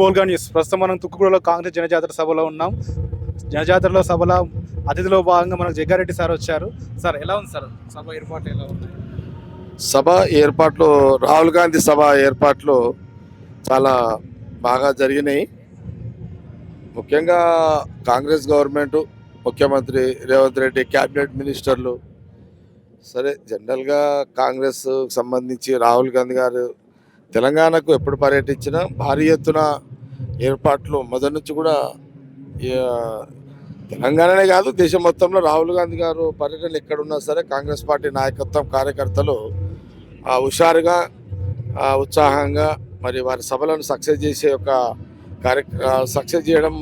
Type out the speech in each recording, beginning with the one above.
పోల్గా news ప్రస్తుతం మనం తుక్కుగూడలో కాంగ్రెస్ జనజాతర సభలో ఉన్నాం. జనజాతరలో సభలో అతిథిలో భాగంగా మనకు జగ్గారెడ్డి సార్ వచ్చారు. సార్ ఎలా ఉంది సార్? సభ ఏర్పాట్లు ఎలా ఉన్నాయి? సభ ఏర్పాట్లు రాహుల్ గాంధీ సభ ఏర్పాట్లు చాలా బాగా జరిగినాయి. ముఖ్యంగా కాంగ్రెస్ గవర్నమెంట్ ముఖ్యమంత్రి రేవంత్ రెడ్డి క్యాబినెట్ మినిస్టర్లు సరే జనరల్గా కాంగ్రెస్ సంబంధించి రాహుల్ గాంధీ గారు తెలంగాణకు ఎప్పుడు పర్యటించినా భారీ ఎత్తున ఏర్పాట్లు మొదటి నుంచి కూడా తెలంగాణనే కాదు దేశం మొత్తంలో రాహుల్ గాంధీ గారు పర్యటన ఎక్కడున్నా సరే కాంగ్రెస్ పార్టీ నాయకత్వం కార్యకర్తలు హుషారుగా ఉత్సాహంగా మరి వారి సభలను సక్సెస్ చేసే ఒక కార్య సక్సెస్ చేయడం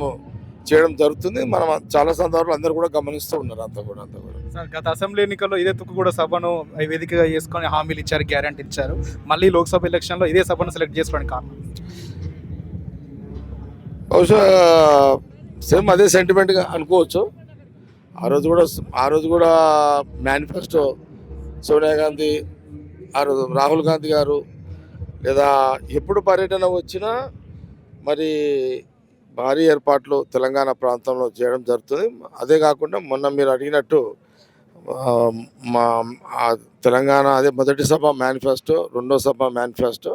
చేయడం జరుగుతుంది. మనం చాలా సందర్భాలు అందరూ కూడా గమనిస్తూ ఉన్నారు అంతా కూడా అంతా కూడా. సార్ గత అసెంబ్లీ ఎన్నికల్లో ఇదే తుక్కు కూడా సభను వేదికగా చేసుకొని హామీలు ఇచ్చారు గ్యారంటీ ఇచ్చారు. మళ్ళీ లోక్సభ ఎలక్షన్లో ఇదే సభను సెలెక్ట్ చేసుకోవడానికి కారణం? బహుశా సేమ్ అదే సెంటిమెంట్గా అనుకోవచ్చు. ఆ రోజు కూడా ఆ రోజు కూడా మేనిఫెస్టో సోనియా గాంధీ ఆ రోజు రాహుల్ గాంధీ గారు లేదా ఎప్పుడు పర్యటన వచ్చినా మరి భారీ ఏర్పాట్లు తెలంగాణ ప్రాంతంలో చేయడం జరుగుతుంది. అదే కాకుండా మొన్న మీరు అడిగినట్టు మా తెలంగాణ అదే మొదటి సభ మేనిఫెస్టో రెండో సభ మేనిఫెస్టో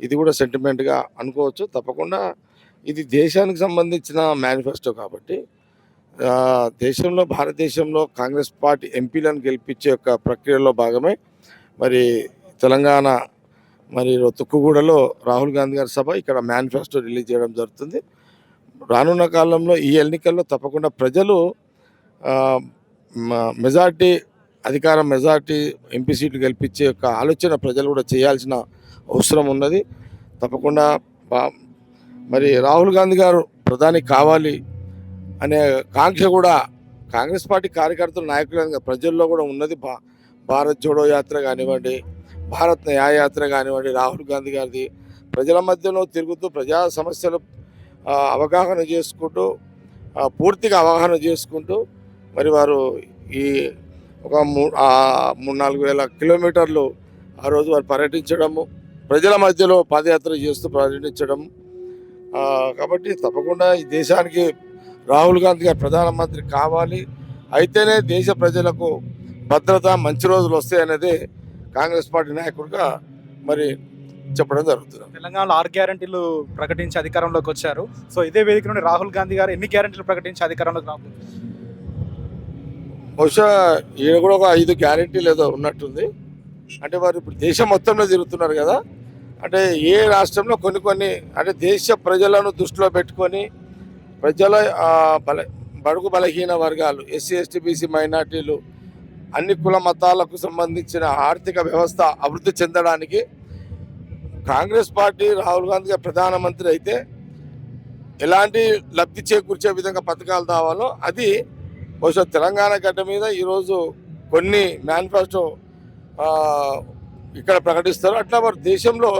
ఇది కూడా సెంటిమెంట్గా అనుకోవచ్చు. తప్పకుండా ఇది దేశానికి సంబంధించిన మేనిఫెస్టో కాబట్టి దేశంలో భారతదేశంలో కాంగ్రెస్ పార్టీ ఎంపీలను గెలిపించే యొక్క ప్రక్రియలో భాగమే మరి తెలంగాణ మరి తుక్కుగూడలో రాహుల్ గాంధీ గారి సభ ఇక్కడ మేనిఫెస్టో రిలీజ్ చేయడం జరుగుతుంది. రానున్న కాలంలో ఈ ఎన్నికల్లో తప్పకుండా ప్రజలు మ- మెజార్టీ అధికారం మెజార్టీ ఎంపీ సీట్లు గెలిపించే యొక్క ఆలోచన ప్రజలు కూడా చేయాల్సిన అవసరం ఉన్నది. తప్పకుండా మరి రాహుల్ గాంధీ గారు ప్రధాని కావాలి అనే కాంక్ష కూడా కాంగ్రెస్ పార్టీ కార్యకర్తలు నాయకులు ప్రజల్లో కూడా ఉన్నది. భా భారత్ జోడో యాత్ర కానివ్వండి భారత్ న్యాయ యాత్ర కానివ్వండి రాహుల్ గాంధీ గారిది ప్రజల మధ్యలో తిరుగుతూ ప్రజా సమస్యలు అవగాహన చేసుకుంటూ పూర్తిగా అవగాహన చేసుకుంటూ మరి వారు ఈ ఒక మూడు నాలుగు వేల కిలోమీటర్లు ఆ రోజు వారు పర్యటించడము ప్రజల మధ్యలో పాదయాత్ర చేస్తూ పర్యటించడం కాబట్టి తప్పకుండా ఈ దేశానికి రాహుల్ గాంధీ గారు ప్రధానమంత్రి కావాలి. అయితేనే దేశ ప్రజలకు భద్రత మంచి రోజులు వస్తాయనేది కాంగ్రెస్ పార్టీ నాయకుడిగా మరి చెప్పడం జరుగుతుంది. తెలంగాణలో ఆరు గ్యారంటీలు ప్రకటించి అధికారంలోకి వచ్చారు. సో ఇదే వేదిక నుండి రాహుల్ గాంధీ గారు ఎన్ని గ్యారంటీలు ప్రకటించి అధికారంలోకి రాబోతున్నారు బహుశా ఈయన కూడా ఒక ఐదు గ్యారెంటీలు ఏదో ఉన్నట్టుంది. అంటే వారు ఇప్పుడు దేశం మొత్తంలో తిరుగుతున్నారు కదా. అంటే ఏ రాష్ట్రంలో కొన్ని కొన్ని అంటే దేశ ప్రజలను దృష్టిలో పెట్టుకొని ప్రజల బల బడుగు బలహీన వర్గాలు ఎస్సీ ఎస్టీ బీసీ మైనార్టీలు అన్ని కుల మతాలకు సంబంధించిన ఆర్థిక వ్యవస్థ అభివృద్ధి చెందడానికి కాంగ్రెస్ పార్టీ రాహుల్ గాంధీ గారు ప్రధానమంత్రి అయితే ఎలాంటి లబ్ధి చేకూర్చే విధంగా పథకాలు కావాలో అది బహుశా తెలంగాణ గడ్డ మీద ఈరోజు కొన్ని మేనిఫెస్టో ఇక్కడ ప్రకటిస్తారు అట్లా వారు దేశంలో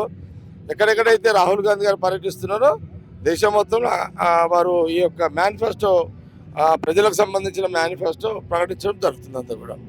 ఎక్కడెక్కడైతే రాహుల్ గాంధీ గారు పర్యటిస్తున్నారో దేశం మొత్తంలో వారు ఈ యొక్క మేనిఫెస్టో ప్రజలకు సంబంధించిన మేనిఫెస్టో ప్రకటించడం జరుగుతుంది అంతా కూడా.